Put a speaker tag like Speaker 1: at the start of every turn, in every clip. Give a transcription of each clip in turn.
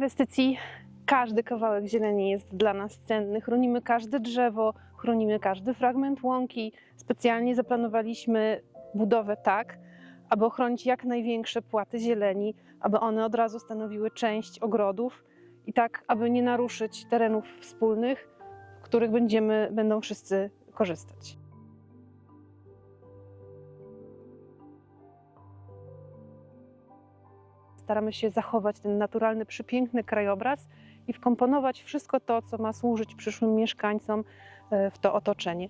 Speaker 1: inwestycji każdy kawałek zieleni jest dla nas cenny. Chronimy każde drzewo, chronimy każdy fragment łąki. Specjalnie zaplanowaliśmy budowę tak, aby ochronić jak największe płaty zieleni, aby one od razu stanowiły część ogrodów i tak, aby nie naruszyć terenów wspólnych, w których będziemy, będą wszyscy korzystać. Staramy się zachować ten naturalny, przepiękny krajobraz i wkomponować wszystko to, co ma służyć przyszłym mieszkańcom e, w to otoczenie.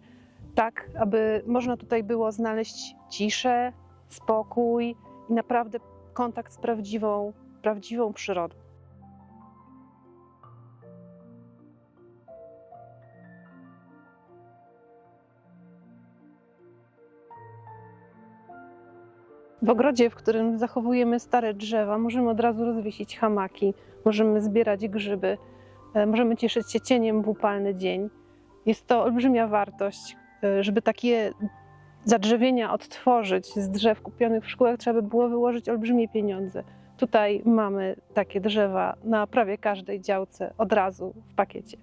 Speaker 1: Tak, aby można tutaj było znaleźć ciszę, spokój i naprawdę kontakt z prawdziwą, prawdziwą przyrodą. W ogrodzie, w którym zachowujemy stare drzewa, możemy od razu rozwiesić hamaki, możemy zbierać grzyby, e, możemy cieszyć się cieniem w upalny dzień. Jest to olbrzymia wartość, e, żeby takie zadrzewienia odtworzyć z drzew kupionych w szkółach, trzeba by było wyłożyć olbrzymie pieniądze. Tutaj mamy takie drzewa na prawie każdej działce od razu w pakiecie.